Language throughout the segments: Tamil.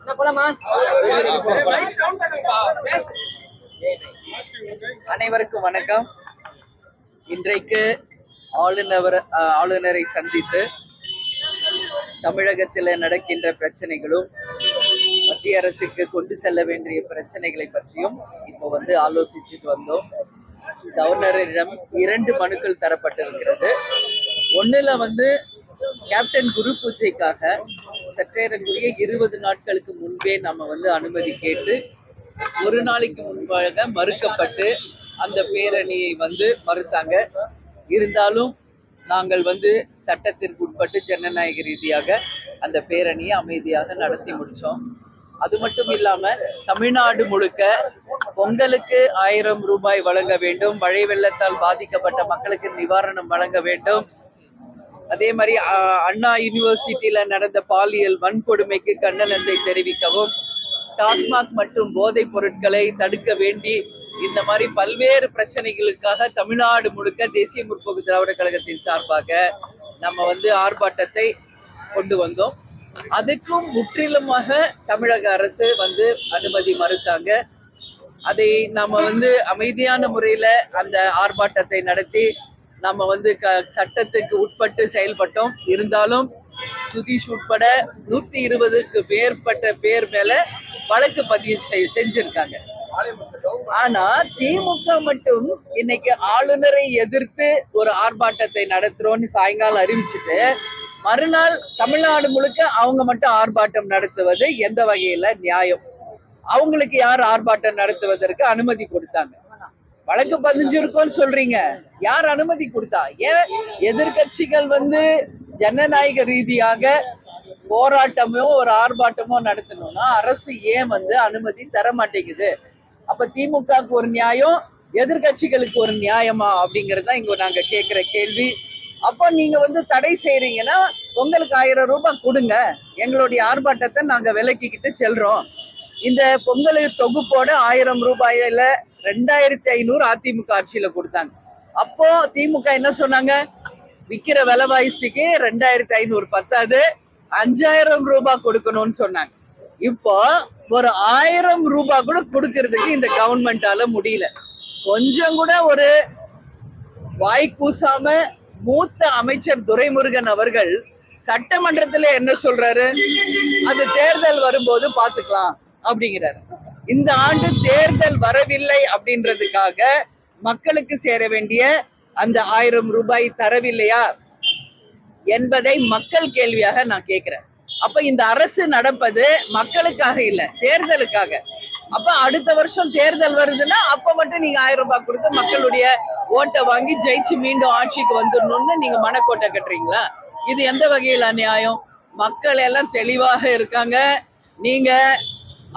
என்ன போலாமா அனைவருக்கும் வணக்கம். இன்றைக்கு ஆளுநர் ஆளுநரை சந்தித்து தமிழகத்தில் நடக்கின்ற பிரச்சனைகளும் மத்திய அரசுக்கு கொண்டு செல்ல வேண்டிய பிரச்சனைகளை பற்றியும் இப்போ வந்து ஆலோசிச்சுட்டு வந்தோம். கவர்னரிடம் இரண்டு மனுக்கள் தரப்பட்டிருக்கிறது. ஒன்றில் வந்து கேப்டன் குரு பூஜைக்காக சற்றேறக்குரிய இருபது நாட்களுக்கு முன்பே நம்ம வந்து அனுமதி கேட்டு ஒரு நாளைக்கு முன்பாக மறுக்கப்பட்டு அந்த பேரணியை வந்து மறுத்தாங்க. இருந்தாலும் நாங்கள் வந்து சட்டத்திற்கு உட்பட்டு ஜனநாயக ரீதியாக அந்த பேரணியை அமைதியாக நடத்தி முடித்தோம் அது மட்டும் இல்லாம தமிழ்நாடு முழுக்க பொங்கலுக்கு ஆயிரம் ரூபாய் வழங்க வேண்டும். மழை வெள்ளத்தால் பாதிக்கப்பட்ட மக்களுக்கு நிவாரணம் வழங்க வேண்டும். அதே மாதிரி அண்ணா யூனிவர்சிட்டியில நடந்த பாலியல் வன்கொடுமைக்கு கண்டனத்தை தெரிவிக்கவும் டாஸ்மாக் மற்றும் போதைப் பொருட்களை தடுக்க வேண்டி இந்த மாதிரி பல்வேறு பிரச்சனைகளுக்காக தமிழ்நாடு முழுக்க தேசிய முற்போக்கு திராவிட கழகத்தின் சார்பாக நம்ம வந்து ஆர்ப்பாட்டத்தை கொண்டு வந்தோம். அதுக்கும் முற்றிலுமாக தமிழக அரசு வந்து அனுமதி மறுத்தாங்க. அதை நம்ம வந்து அமைதியான முறையில அந்த ஆர்ப்பாட்டத்தை நடத்தி நம்ம வந்து க சட்டத்துக்கு உட்பட்டு செயல்பட்டோம். இருந்தாலும் சுதீஷ் உட்பட நூத்தி இருபதுக்கு மேற்பட்ட பேர் மேல வழக்கு பதிவு செய்- செஞ்சிருக்காங்க. ஆனா திமுக மட்டும் இன்னைக்கு ஆளுநரை எதிர்த்து ஒரு ஆர்ப்பாட்டத்தை நடத்துறோம்னு சாயங்காலம் அறிவிச்சுட்டு மறுநாள் தமிழ்நாடு முழுக்க அவங்க மட்டும் ஆர்ப்பாட்டம் நடத்துவது எந்த வகையில நியாயம்? அவங்களுக்கு யார் ஆர்ப்பாட்டம் நடத்துவதற்கு அனுமதி கொடுத்தாங்க? வழக்கு பதிஞ்சிருக்கோன்னு சொல்றீங்க. யார் அனுமதி கொடுத்தா? ஏன் எதிர்க்கட்சிகள் வந்து ஜனநாயக ரீதியாக போராட்டமோ ஒரு ஆர்ப்பாட்டமோ நடத்தணும்னா அரசு ஏன் வந்து அனுமதி தர மாட்டேங்குது? அப்ப திமுகவுக்கு ஒரு நியாயம் எதிர்க்கட்சிகளுக்கு ஒரு நியாயமா? அப்படிங்கறத தான் இங்க நாங்க கேட்கிற கேள்வி. அப்போ நீங்க வந்து தடை செய்யறீங்கன்னா உங்களுக்கு ஆயிரம் ரூபாய் கொடுங்க. எங்களுடைய ஆர்ப்பாட்டத்தை நாங்க விலக்கிக்கிட்டு செல்றோம். இந்த பொங்கல் தொகுப்போட ஆயிரம் ரூபாயில ரெண்டாயிரத்தி ஐநூறு அதிமுக ஆட்சியில கொடுத்தாங்க. அப்போ திமுக என்ன சொன்னாங்க? விக்கிற விலைவாசிக்கு ரெண்டாயிரத்தி ஐநூறு பத்தாது அஞ்சாயிரம் ரூபாய் கொடுக்கணும்னு சொன்னாங்க. இப்போ ஒரு ஆயிரம் ரூபாய் கூட கொடுக்கறதுக்கு இந்த கவர்மெண்டால முடியல. கொஞ்சம் கூட ஒரு வாய் கூசாம மூத்த அமைச்சர் துரைமுருகன் அவர்கள் சட்டமன்றத்துல என்ன சொல்றாரு? அது தேர்தல் வரும்போது பாத்துக்கலாம் அப்படிங்கிறாரு. இந்த ஆண்டு தேர்தல் வரவில்லை அப்படின்றதுக்காக மக்களுக்கு சேர வேண்டிய அந்த ஆயிரம் ரூபாய் தரவில்லையா? என்பதை மக்கள் கேள்வியாக நான் கேட்கிறேன். அப்ப இந்த அரசு நடப்பது மக்களுக்காக இல்ல தேர்தலுக்காக. அப்ப அடுத்த வருஷம் தேர்தல் வருதுன்னா அப்ப மட்டும் நீங்க ஆயிரம் ரூபாய் கொடுத்து மக்களுடைய ஓட்டை வாங்கி ஜெயிச்சு மீண்டும் ஆட்சிக்கு வந்துடணும்னு நீங்க மனக்கோட்டை கட்டுறீங்களா? இது எந்த வகையில் நியாயம் மக்கள் எல்லாம் தெளிவாக இருக்காங்க. நீங்க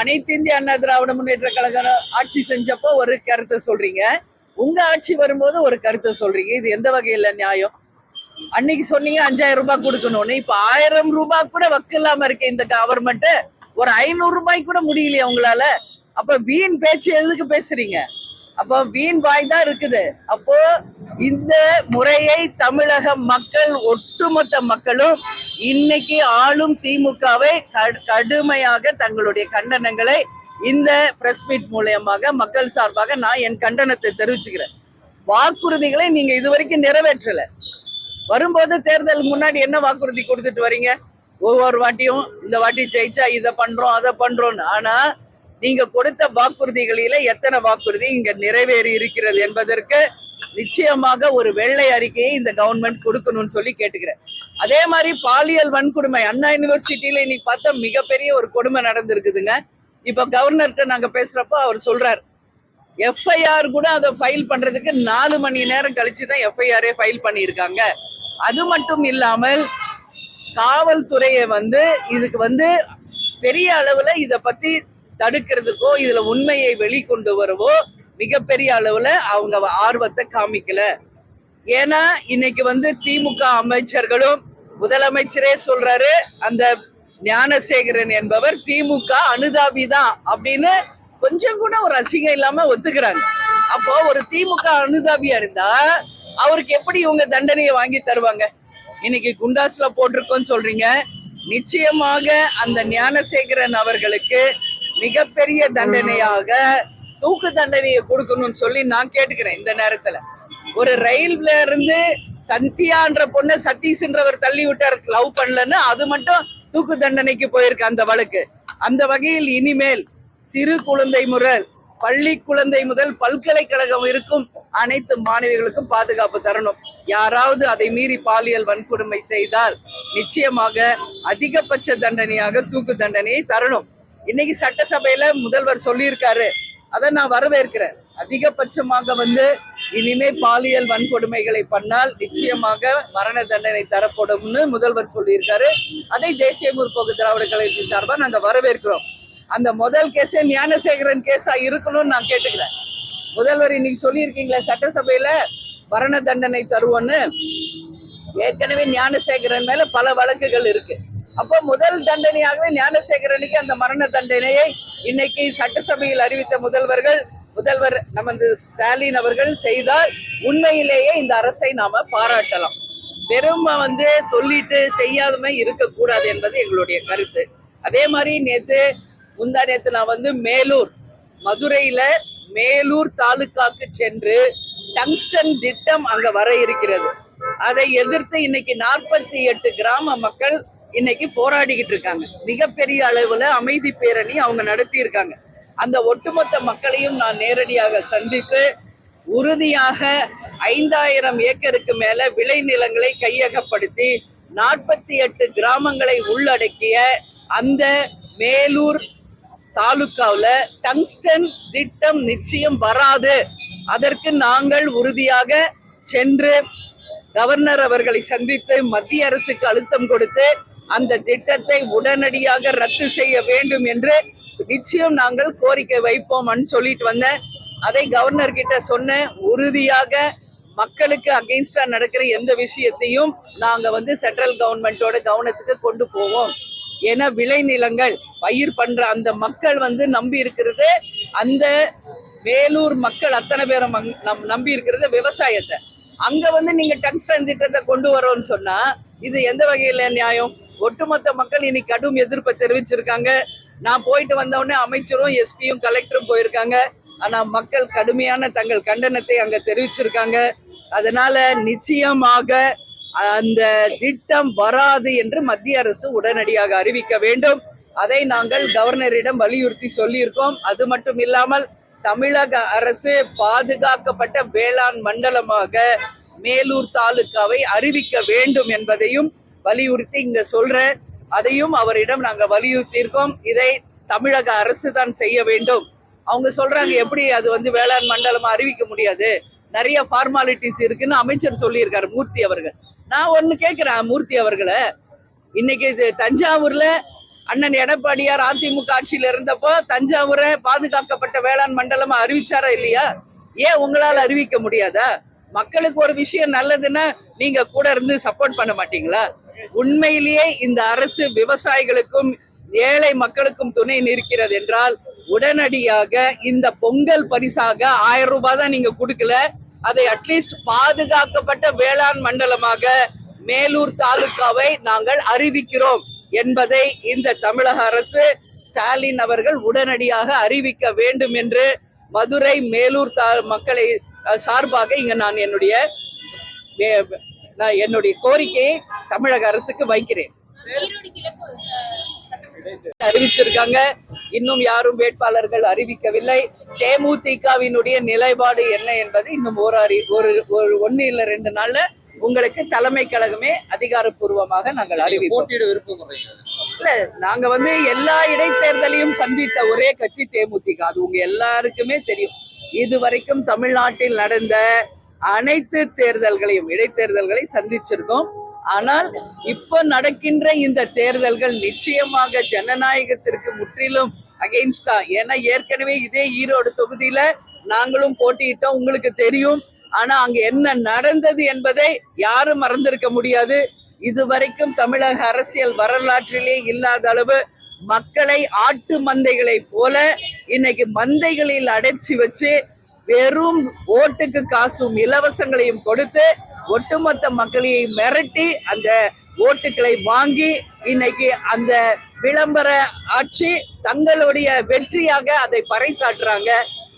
அனைத்து இந்திய அண்ணா திராவிட முன்னேற்ற கழகம் ஆட்சி செஞ்சப்போ ஒரு கருத்தை சொல்றீங்க. உங்க ஆட்சி வரும்போது ஒரு கருத்தை சொல்றீங்க. இது எந்த வகையில நியாயம் அன்னைக்கு சொன்னீங்க அஞ்சாயிரம் ரூபாய் கொடுக்கணும்னு. இப்ப ஆயிரம் ரூபாய் கூட வக்கு இல்லாம இருக்கு இந்த கவர்மெண்ட் ஒரு ஐநூறு ரூபாய் கூட முடியலையே உங்களால. அப்ப வீண் பேச்சு எதுக்கு பேசுறீங்க? அப்போ வீண் வாய் தான் இருக்குது. அப்போ இந்த முறையை தமிழக மக்கள் ஒட்டுமொத்த மக்களும் இன்னைக்கு ஆளும் திமுகவை கடுமையாக தங்களுடைய கண்டனங்களை இந்த பிரஸ் மீட் மூலியமாக மக்கள் சார்பாக நான் என் கண்டனத்தை தெரிவிச்சுக்கிறேன். வாக்குறுதிகளை நீங்க இதுவரைக்கும் நிறைவேற்றல. வரும்போது தேர்தல் முன்னாடி என்ன வாக்குறுதி கொடுத்துட்டு வரீங்க? ஒவ்வொரு வாட்டியும் இந்த வாட்டி ஜெயிச்சா இதை பண்றோம் அதை பண்றோம்னு. ஆனா நீங்க கொடுத்த வாக்குறுதிகளில எத்தனை வாக்குறுதி இங்க நிறைவேறி இருக்கிறது என்பதற்கு நிச்சயமாக ஒரு வெள்ளை அறிக்கையை இந்த கவர்மெண்ட் கொடுக்கணும்னு சொல்லி கேட்டுக்கிறேன். அதே மாதிரி பாலியல் வன்கொடுமை அண்ணா யூனிவர்சிட்டியில இன்னைக்கு பார்த்தா மிகப்பெரிய ஒரு கொடுமை நடந்திருக்குதுங்க. இப்ப கவர்னர்கிட்ட நாங்க பேசுறப்போ அவர் சொல்றார் எஃப்ஐஆர் கூட அதை ஃபைல் பண்றதுக்கு நாலு மணி நேரம் கழிச்சு தான் எஃப்ஐஆரே ஃபைல் பண்ணியிருக்காங்க. அது மட்டும் இல்லாமல் காவல்துறையை வந்து இதுக்கு வந்து பெரிய அளவுல இத பத்தி தடுக்கிறதுக்கோ இதுல உண்மையை வெளிக்கொண்டு வரவோ மிகப்பெரிய அளவுல அவங்க ஆர்வத்தை காமிக்கல. ஏன்னா இன்னைக்கு வந்து திமுக அமைச்சர்களும் முதலமைச்சரே சொல்றாரு அந்த ஞானசேகரன் என்பவர் திமுக அனுதாபி தான் அப்படின்னு கொஞ்சம் கூட ஒரு அசிங்கம் இல்லாம ஒத்துக்கிறாங்க. அப்போ ஒரு திமுக அனுதாபியா இருந்தா அவருக்கு எப்படி இவங்க தண்டனையை வாங்கி தருவாங்க? இன்னைக்கு குண்டாஸ்ல போட்டிருக்கோன்னு சொல்றீங்க. நிச்சயமாக அந்த ஞானசேகரன் அவர்களுக்கு மிகப்பெரிய தண்டனையாக தூக்கு தண்டனையை கொடுக்கணும்னு சொல்லி நான் கேட்டுக்கிறேன் இந்த நேரத்துல. ஒரு ரயில்ல இருந்து சந்தியான்ற பொண்ணு சதீஷ்ன்றவர் தள்ளி விட்டார் லவ் பண்ணலன்னு அது மட்டும் தூக்கு தண்டனைக்கு போயிருக்கு அந்த வழக்கு. அந்த வகையில் இனிமேல் சிறு குழந்தை முதல் பள்ளி குழந்தை முதல் பல்கலைக்கழகம் இருக்கும் அனைத்து மாணவிகளுக்கும் பாதுகாப்பு தரணும். யாராவது அதை மீறி பாலியல் வன்கொடுமை செய்தால் நிச்சயமாக அதிகபட்ச தண்டனையாக தூக்கு தண்டனையை தரணும். இன்னைக்கு சட்டசபையில முதல்வர் சொல்லியிருக்காரு. அதை நான் வரவேற்கிறேன். அதிகபட்சமாக வந்து இனிமே பாலியல் வன்கொடுமைகளை பண்ணால் நிச்சயமாக மரண தண்டனை தரப்படும்னு முதல்வர் சொல்லியிருக்காரு. அதை தேசிய முற்போக்கு திராவிட கழகத்தின் சார்பாக நாங்கள் வரவேற்கிறோம். அந்த முதல் கேஸே ஞானசேகரன் கேஸா இருக்கணும்னு நான் கேட்டுக்கிறேன். முதல்வர் இன்னைக்கு சொல்லியிருக்கீங்களே சட்டசபையில மரண தண்டனை தருவோன்னு. ஏற்கனவே ஞானசேகரன் மேல பல வழக்குகள் இருக்கு. அப்போ முதல் தண்டனையாகவே ஞானசேகரனுக்கு அந்த மரண தண்டனையை இன்னைக்கு சட்டசபையில் அறிவித்த முதல்வர்கள் முதல்வர் நமது ஸ்டாலின் அவர்கள் செய்தால் உண்மையிலேயே இந்த அரசை நாம பாராட்டலாம். வெறும் வந்து சொல்லிட்டு செய்யாதமே இருக்கக்கூடாது என்பது எங்களுடைய கருத்து. அதே மாதிரி நேத்து முந்தா நேத்து நான் வந்து மேலூர் மதுரையில மேலூர் தாலுகாக்கு சென்று டங்ஸ்டன் திட்டம் அங்க வர இருக்கிறது. அதை எதிர்த்து இன்னைக்கு நாற்பத்தி எட்டு கிராம மக்கள் இன்னைக்கு போராடிக்கிட்டு இருக்காங்க. மிகப்பெரிய அளவுல அமைதி பேரணி அவங்க நடத்தி இருக்காங்க அந்த ஒட்டுமொத்த மக்களையும் நான் நேரடியாக சந்தித்து உறுதியாக ஐந்தாயிரம் ஏக்கருக்கு மேல விளைநிலங்களை கையகப்படுத்தி நாற்பத்தி எட்டு கிராமங்களை உள்ளடக்கிய அந்த மேலூர் தாலுக்காவில் டங்ஸ்டன் திட்டம் நிச்சயம் வராது. அதற்கு நாங்கள் உறுதியாக சென்று கவர்னர் அவர்களை சந்தித்து மத்திய அரசுக்கு அழுத்தம் கொடுத்து அந்த திட்டத்தை உடனடியாக ரத்து செய்ய வேண்டும் என்று நிச்சயம் நாங்கள் கோரிக்கை வைப்போம்னு சொல்லிட்டு வந்தேன். அதை கவர்னர் கிட்ட சொன்ன உறுதியாக மக்களுக்கு அகெயின்ஸ்டா நடக்கிற எந்த விஷயத்தையும் நாங்க வந்து சென்ட்ரல் கவர்மெண்டோட கவனத்துக்கு கொண்டு போவோம். ஏன்னா விளைநிலங்கள் பயிர் பண்ற அந்த மக்கள் வந்து நம்பி இருக்கிறது. அந்த வேலூர் மக்கள் அத்தனை பேரும் நம்- நம்பி இருக்கிறது விவசாயத்தை. அங்க வந்து நீங்க டங்ஸ்டன் திட்டத்தை கொண்டு வரோம்னு சொன்னா இது எந்த வகையில நியாயம்? ஒட்டுமொத்த மக்கள் இன்னைக்கு கடும் எதிர்ப்பை தெரிவிச்சிருக்காங்க. நான் போயிட்டு வந்தவுடனே அமைச்சரும் எஸ்பியும் கலெக்டரும் போயிருக்காங்க. ஆனா மக்கள் கடுமையான தங்கள் கண்டனத்தை அங்க தெரிவிச்சிருக்காங்க. அதனால நிச்சயமாக அந்த திட்டம் வராது என்று மத்திய அரசு உடனடியாக அறிவிக்க வேண்டும். அதை நாங்கள் கவர்னரிடம் வலியுறுத்தி சொல்லியிருக்கோம். அது மட்டும் இல்லாமல் தமிழக அரசு பாதுகாக்கப்பட்ட வேளாண் மண்டலமாக மேலூர் தாலுகாவை அறிவிக்க வேண்டும் என்பதையும் வலியுறுத்தி இங்க சொல்றேன் அதையும் அவரிடம் நாங்க வலியுறுத்தி இருக்கோம் இதை தமிழக அரசு தான் செய்ய வேண்டும். அவங்க சொல்றாங்க எப்படி அது வந்து வேளாண் மண்டலமா அறிவிக்க முடியாது? நிறைய ஃபார்மாலிட்டிஸ் இருக்குன்னு அமைச்சர் சொல்லியிருக்காரு மூர்த்தி அவர்கள். நான் ஒன்று கேட்குறேன் மூர்த்தி அவர்களை. இன்னைக்கு இது தஞ்சாவூர்ல அண்ணன் எடப்பாடியார் அதிமுக ஆட்சியில இருந்தப்போ தஞ்சாவூரை பாதுகாக்கப்பட்ட வேளாண் மண்டலமா அறிவிச்சாரா இல்லையா? ஏன் உங்களால் அறிவிக்க முடியாதா? மக்களுக்கு ஒரு விஷயம் நல்லதுன்னா நீங்க கூட இருந்து சப்போர்ட் பண்ண மாட்டீங்களா? உண்மையிலேயே இந்த அரசு விவசாயிகளுக்கும் ஏழை மக்களுக்கும் துணை நிற்கிறது என்றால் உடனடியாக இந்த பொங்கல் பரிசாக ஆயிரம் ரூபாய் தான் நீங்க கொடுக்கல. அதை அட்லீஸ்ட் பாதுகாக்கப்பட்ட வேளாண் மண்டலமாக மேலூர் தாலுகாவை நாங்கள் அறிவிக்கிறோம் என்பதை இந்த தமிழக அரசு ஸ்டாலின் அவர்கள் உடனடியாக அறிவிக்க வேண்டும் என்று மதுரை மேலூர் தா மக்களை சார்பாக இங்க நான் என்னுடைய நான் என்னுடைய கோரிக்கையை தமிழக அரசுக்கு வைக்கிறேன். அறிவிச்சிருக்காங்க. இன்னும் யாரும் வேட்பாளர்கள் அறிவிக்கவில்லை. தேமுதிகவினுடைய நிலைப்பாடு என்ன என்பது இன்னும் ஒரு அறி ஒரு ஒரு ஒன்னு இல்ல ரெண்டு நாள்ல உங்களுக்கு தலைமை கழகமே அதிகாரப்பூர்வமாக நாங்கள் அறிவிப்போம். இல்ல நாங்க வந்து எல்லா இடைத்தேர்தலையும் சந்தித்த ஒரே கட்சி தேமுதிக. அது உங்க எல்லாருக்குமே தெரியும். இதுவரைக்கும் தமிழ்நாட்டில் நடந்த அனைத்து தேர்தல்களையும் இடைத்தேர்தல்களை சந்திச்சிருக்கோம். ஆனால் இப்ப நடக்கின்ற இந்த தேர்தல்கள் நிச்சயமாக ஜனநாயகத்திற்கு முற்றிலும் அகெயின்ஸ்டா ஏன்னா ஏற்கனவே இதே ஈரோடு தொகுதியில நாங்களும் போட்டியிட்டோம். உங்களுக்கு தெரியும். ஆனா அங்க என்ன நடந்தது என்பதை யாரும் மறந்திருக்க முடியாது. இதுவரைக்கும் தமிழக அரசியல் வரலாற்றிலே இல்லாத அளவு மக்களை ஆட்டு மந்தைகளை போல இன்னைக்கு மந்தைகளில் அடைச்சி வச்சு வெறும் ஓட்டுக்கு காசும் இலவசங்களையும் கொடுத்து ஒட்டுமொத்த மக்களையும் மிரட்டி அந்த ஓட்டுகளை வாங்கி இன்னைக்கு அந்த விளம்பர ஆட்சி தங்களுடைய வெற்றியாக அதை பறைசாற்றுறாங்க.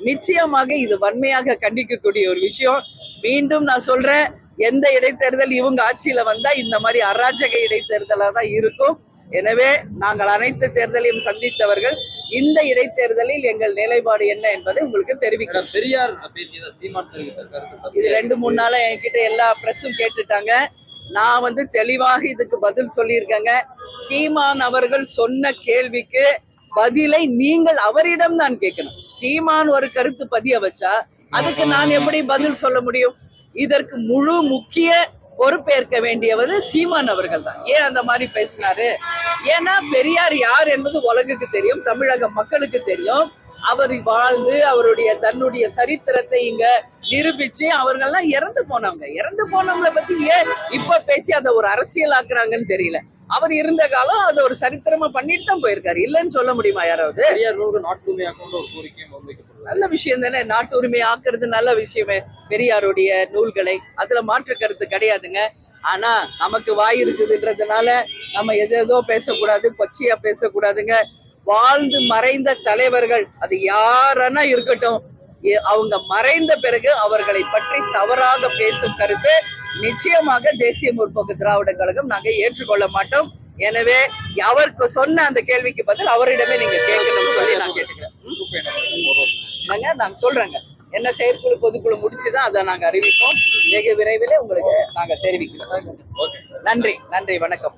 நிச்சயமாக இது வன்மையாக கண்டிக்கக்கூடிய ஒரு விஷயம். மீண்டும் நான் சொல்றேன் எந்த இடைத்தேர்தல் இவங்க ஆட்சியில வந்தா இந்த மாதிரி அராஜக இடைத்தேர்தலாக தான் இருக்கும். எனவே நாங்கள் அனைத்து தேர்தலையும் சந்தித்தவர்கள் இந்த இடைத்தேர்தலில் எங்கள் நிலைப்பாடு என்ன என்பதை உங்களுக்கு தெரிவிக்கிறோம். பெரியார் இது. ரெண்டு மூணு நாளா என்கிட்ட எல்லா பிரஸும் கேட்டுட்டாங்க. நான் வந்து தெளிவாக இதுக்கு பதில் சொல்லியிருக்கேங்க. சீமான் அவர்கள் சொன்ன கேள்விக்கு பதிலை நீங்கள் அவரிடம் தான் கேட்கணும். சீமான் ஒரு கருத்து பதிய வச்சா அதுக்கு நான் எப்படி பதில் சொல்ல முடியும்? இதற்கு முழு முக்கிய பொறுப்பேற்க வேண்டியவர் சீமான் அவர்கள் தான் ஏன் அந்த மாதிரி பேசினாரு? ஏன்னா பெரியார் யார் என்பது உலகுக்கு தெரியும் தமிழக மக்களுக்கு தெரியும். அவர் வாழ்ந்து அவருடைய தன்னுடைய சரித்திரத்தை இங்க நிரூபிச்சு அவர்கள்லாம் இறந்து போனவங்க. இறந்து போனவங்கள பத்தி ஏன் இப்ப பேசி அதை ஒரு அரசியலாக்குறாங்கன்னு தெரியல. அவர் இருந்த காலம் அதை ஒரு சரித்திரமா பண்ணிட்டு தான் போயிருக்காரு. இல்லைன்னு சொல்ல முடியுமா யாராவது? நல்ல விஷயம் தானே? நாட்டு உரிமை ஆக்குறது நல்ல விஷயமே. பெரியாருடைய நூல்களை. அதுல மாற்று கருத்து கிடையாதுங்க. ஆனா நமக்கு வாய் இருக்குதுன்றதுனால நம்ம எது பேசக்கூடாது கொச்சையா பேசக்கூடாதுங்க. வாழ்ந்து மறைந்த தலைவர்கள் அது யாரனா இருக்கட்டும் எ- அவங்க மறைந்த பிறகு அவர்களை பற்றி தவறாக பேசும் கருத்து நிச்சயமாக தேசிய முற்போக்கு திராவிட கழகம் நாங்க ஏற்றுக்கொள்ள மாட்டோம். எனவே அவருக்கு சொன்ன அந்த கேள்விக்கு பதில் அவரிடமே நீங்க கேட்கணும்னு சொல்லி நான் கேட்டுக்கிறேன். நாங்க நாங்க சொல்றேங்க. என்ன செயற்குழு பொதுக்குழு முடிச்சுதான் அதை நாங்க அறிவிப்போம். வெகு விரைவில் உங்களுக்கு நாங்க தெரிவிக்கிறோம். நன்றி நன்றி வணக்கம்.